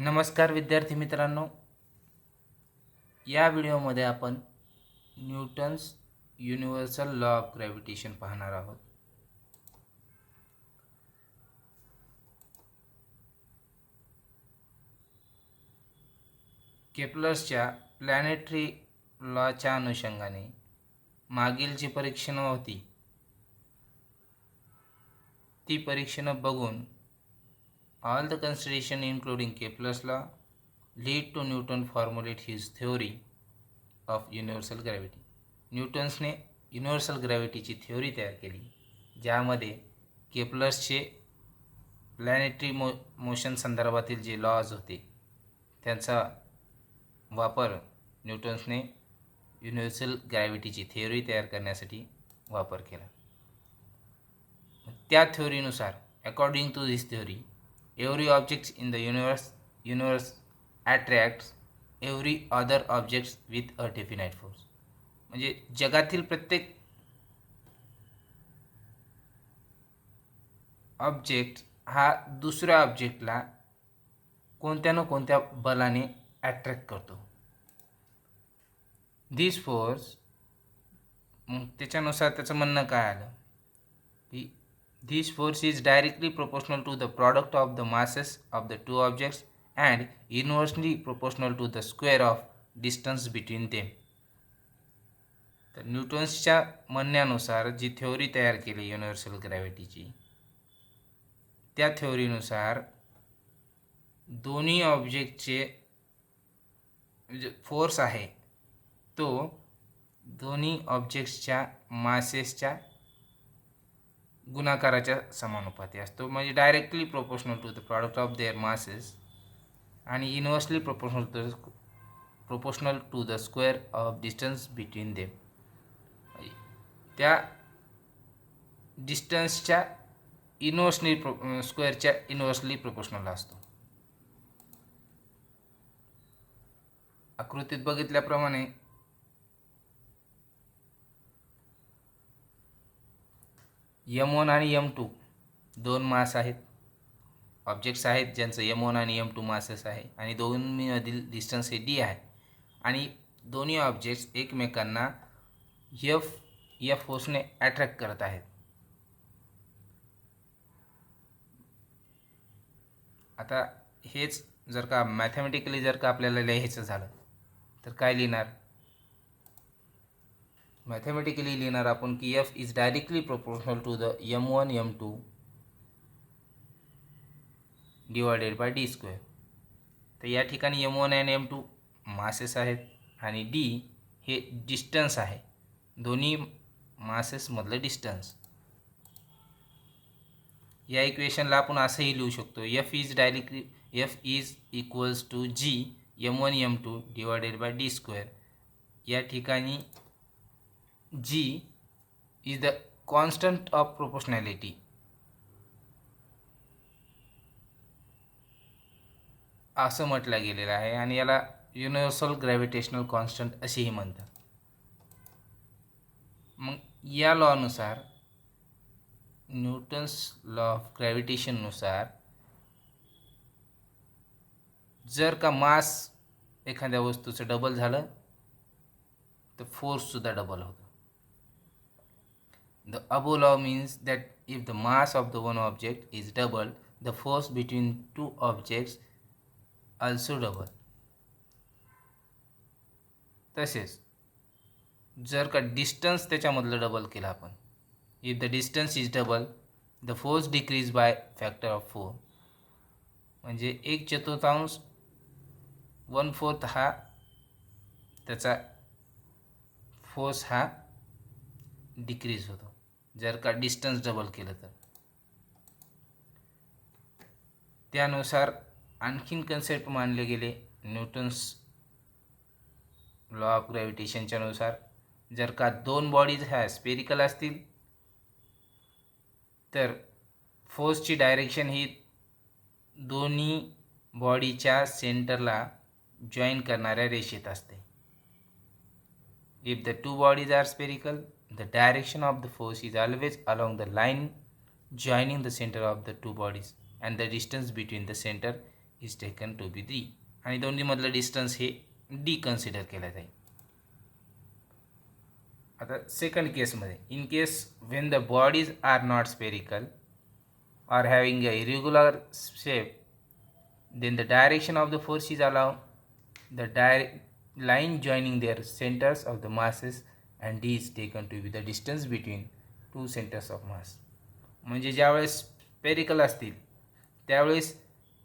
नमस्कार विद्यार्थी मित्रांनो. या व्हिडिओमध्ये आपण Newton's universal law of gravitation पाहणार आहोत. केपलर्सच्या प्लॅनेटरी लॉच्या अनुषंगाने मागील जी परीक्षणं होती ती परीक्षणं बघून All the consideration including Kepler's law lead to Newton formulate his theory of universal gravity. न्यूटन्सने युनिव्हर्सल ग्रॅव्हिटीची थेअरी तयार केली ज्यामध्ये केपलर्सचे प्लॅनेटरी मो मोशन संदर्भातील जे लॉज होते त्यांचा वापर न्यूटन्सने युनिव्हर्सल ग्रॅव्हिटीची थेअरी तयार करण्यासाठी वापर केला त्या थेअरीनुसार according to this theory every object in the universe universe attracts every other objects with a definite force. म्हणजे जगातील प्रत्येक ऑब्जेक्ट हा दुसऱ्या ऑब्जेक्टला कोणत्या ना कोणत्या बलाने ॲट्रॅक्ट करतो. दिस फोर्स मग त्याच्यानुसार त्याचं म्हणणं काय आलं? की This force is directly proportional to the product of the masses of the two objects and inversely proportional to the square of distance between them. तर न्यूटन्सच्या म्हणण्यानुसार जी थेओरी तयार केली युनिव्हर्सल ग्रॅव्हिटीची त्या थेओरीनुसार दोन्ही ऑब्जेक्टचे जे फोर्स आहे तो दोन्ही ऑब्जेक्ट्सच्या मासेसच्या गुणाकाराच्या समानुपाती असतो. म्हणजे directly proportional to the product of their masses आणि inversely proportional to proportional to the square of distance between them त्या डिस्टन्सच्या इनव्हर्सली प्रो स्क्वेअरच्या इनव्हर्सली प्रोपोर्शनल असतो. आकृतीत बघितल्याप्रमाणे यम वन आणि यम टू दोन मास आहेत. ऑब्जेक्ट्स आहेत ज्यांचं यम वन आणि यम टू मासेस आहे आणि दोन्हीमधील डिस्टन्स हे डी आहे. आणि दोन्ही ऑब्जेक्ट्स एकमेकांना यफ या फोर्सने अट्रॅक्ट करत आहेत. आता हेच जर का मॅथमॅटिकली जर का आपल्याला लिहायचं झालं तर काय लिहिणार? मॅथमॅटिकली लिहिणार आपण की F is directly proportional to the M one M two divided by D square तर या ठिकाणी M one and M two masses आहेत आणि डी हे डिस्टन्स आहे. दोन्ही मासेसमधलं डिस्टन्स या इक्वेशनला आपण असंही लिहू शकतो. F is directly F is equals to G M one M two divided by D square या ठिकाणी G is the constant of proportionality. असं म्हटलं गेलेलं आहे आणि याला युनिव्हर्सल ग्रॅव्हिटेशनल कॉन्स्टंट असेही म्हणतात मग या लॉनुसार न्यूटन्स लॉ ऑफ ग्रॅव्हिटेशननुसार जर का मास एखाद्या वस्तूचं डबल झालं तर फोर्ससुद्धा डबल होतं The above law means that if the mass of the one object is double, the force between two objects also double. तसेच जर का डिस्टन्स त्याच्यामधलं डबल केलं आपण if the distance is double the force decrease by factor of four म्हणजे एक चतुर्थांश one fourth हा त्याचा फोर्स हा डिक्रीज होतो जर का डिस्टन्स डबल केलं तर. त्यानुसार आणखीन कन्सेप्ट मानले गेले. न्यूटन्स लॉ ऑफ ग्रॅव्हिटेशनच्यानुसार जर का दोन बॉडीज ह्या स्पेरिकल असतील तर फोर्सची डायरेक्शन ही दोन्ही बॉडीच्या सेंटरला जॉईन करणाऱ्या रेषेत असते. If the two bodies are spherical the direction of the force is always along the line joining the center of the two bodies and the distance between the center is taken to be D आणि दोन्हीमधलं distance हे D consider केलं जाईल आता second केसमध्ये in case when the bodies are not spherical or having a irregular shape then the direction of the force is allowed the direct line joining their centers of the masses and D is taken to be the distance between two centres of mass म्हणजे ज्यावेळेस spherical असतील त्यावेळेस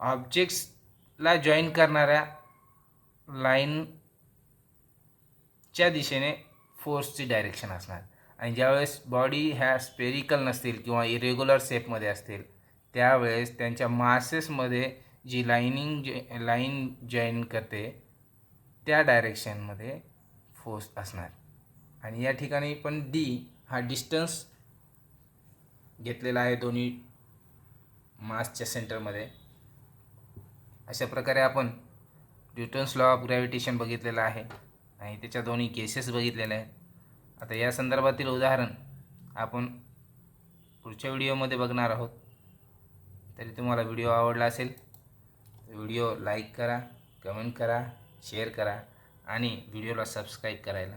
ऑब्जेक्ट्सला join करणाऱ्या लाईनच्या दिशेने फोर्सची direction असणार. आणि ज्यावेळेस बॉडी ह्या स्पेरिकल नसतील किंवा इरेग्युलर शेपमध्ये असतील त्यावेळेस त्यांच्या मासेसमध्ये जी लाईनिंग जे लाईन जॉईन करते त्या डायरेक्शनमध्ये फोर्स असणार. आणि या ठिकाणी पण डी हा डिस्टन्स घेतलेला आहे दोन्ही मासच्या सेंटरमध्ये अशा प्रकारे आपण न्यूटन्स लॉ ऑफ ग्रॅव्हिटेशन बघितलेलं आहे आणि त्याच्या दोन्ही केसेस बघितलेल्या आहेत. आता या संदर्भातील उदाहरण आपण पुढच्या व्हिडिओमध्ये बघणार आहोत. तरी तुम्हाला व्हिडिओ आवडला असेल व्हिडिओ लाईक करा कमेंट करा शेअर करा आणि व्हिडिओला सबस्क्राईब करायला